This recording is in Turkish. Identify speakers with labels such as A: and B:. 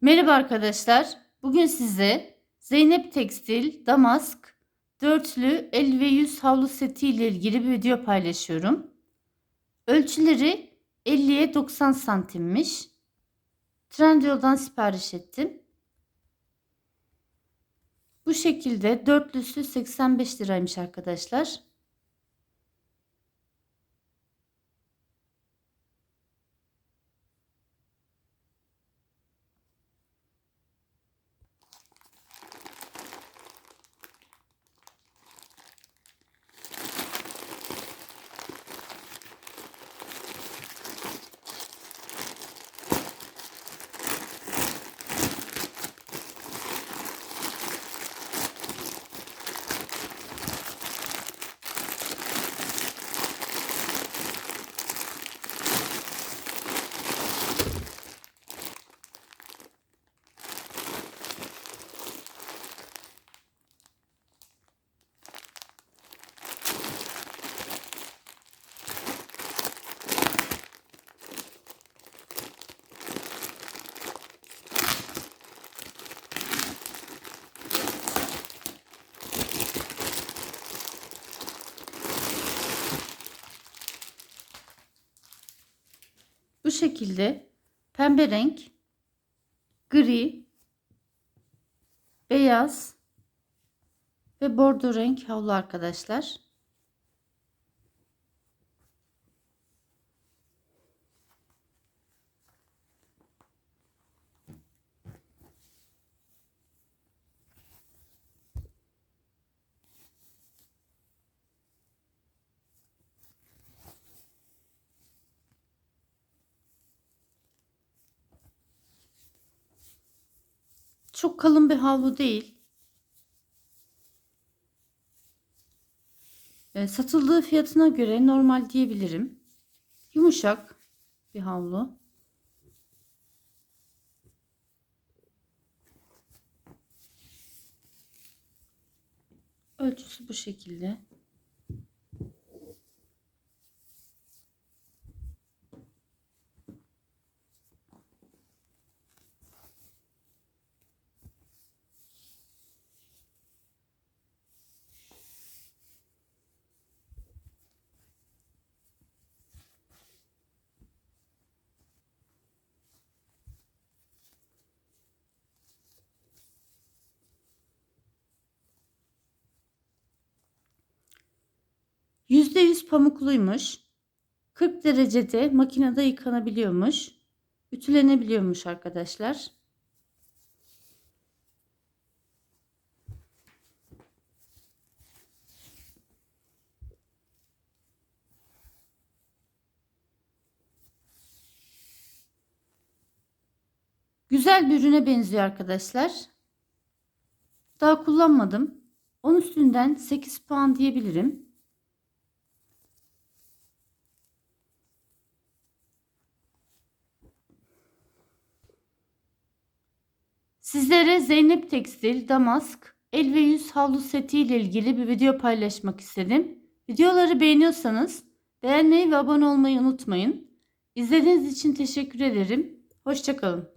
A: Merhaba arkadaşlar. Bugün size Zeynep Tekstil Damask dörtlü el ve yüz havlu seti ile ilgili bir video paylaşıyorum. Ölçüleri 50'ye 90 santimmiş. Trendyol'dan sipariş ettim. Bu şekilde dörtlüsü 85 liraymış arkadaşlar. Bu şekilde pembe renk, gri, beyaz ve bordo renk havlu arkadaşlar. Çok kalın bir havlu değil. E, satıldığı fiyatına göre normal diyebilirim. Yumuşak bir havlu. Ölçüsü bu şekilde. %100 pamukluymuş. 40 derecede makinede yıkanabiliyormuş. Ütülenebiliyormuş arkadaşlar. Güzel bir ürüne benziyor arkadaşlar. Daha kullanmadım. 10 üstünden 8 puan diyebilirim. Sizlere Zeynep Tekstil, Damask, el ve yüz havlu seti ile ilgili bir video paylaşmak istedim. Videoları beğeniyorsanız beğenmeyi ve abone olmayı unutmayın. İzlediğiniz için teşekkür ederim. Hoşçakalın.